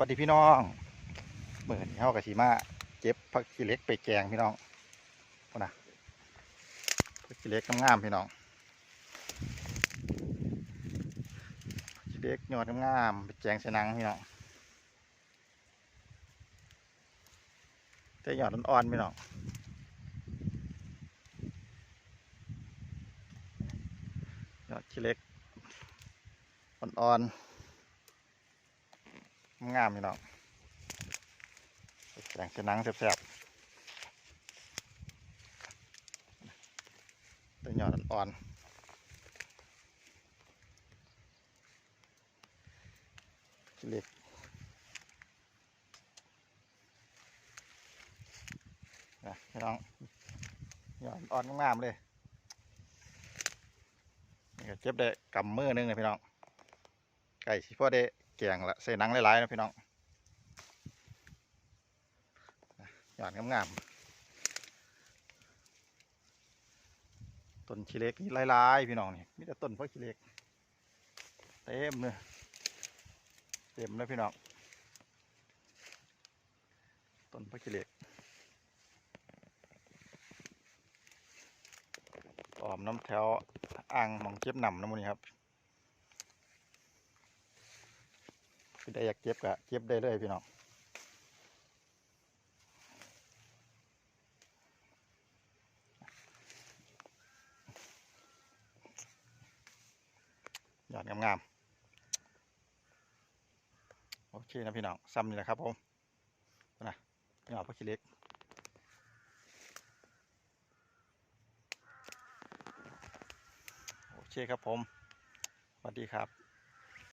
วัสดีพี่น้องเมื่อนี้เฮากับสีมาเก็บผักขี้เล็กไปแกงพี่น้องพนะผักขี้เล็กงามๆพี่น้องผักขี้เล็กยอดงามๆไปแกงใส่นังพี่น้องแต่ยอดอ่อนๆพี่น้องยอดขี้เล็กอ่อนๆ งามพี่น้องแกงเสนังแซ่บๆตัวหยอดอ่อนเล็กนะพี่น้องหยอดอ่อนงามเลยนี่ก็เจ็บได้กำมือหนึงเลยพี่น้องไก่สิพ่อได้ กงละใส่นังหลายๆนะพี่น้องหยอดงามๆต้นขี้เล็กนี่หลายๆพี่น้องนี่มีแต่ต้นเพราะขี้เล็กเต็มเลยเต็มเลยพี่น้องต้นพราะขี้เล็กออมน้ำแถวอ่างมองเจ็บหนำน้ำมันนี่ครับ คือ ได้อยากเก็บก็เก็บได้เลยพี่น้องยอดงามๆโอเคนะพี่น้องซ้ำนี่แหละครับผมนะยอดพักขี้เล็กโอเคครับผมสวัสดีครับ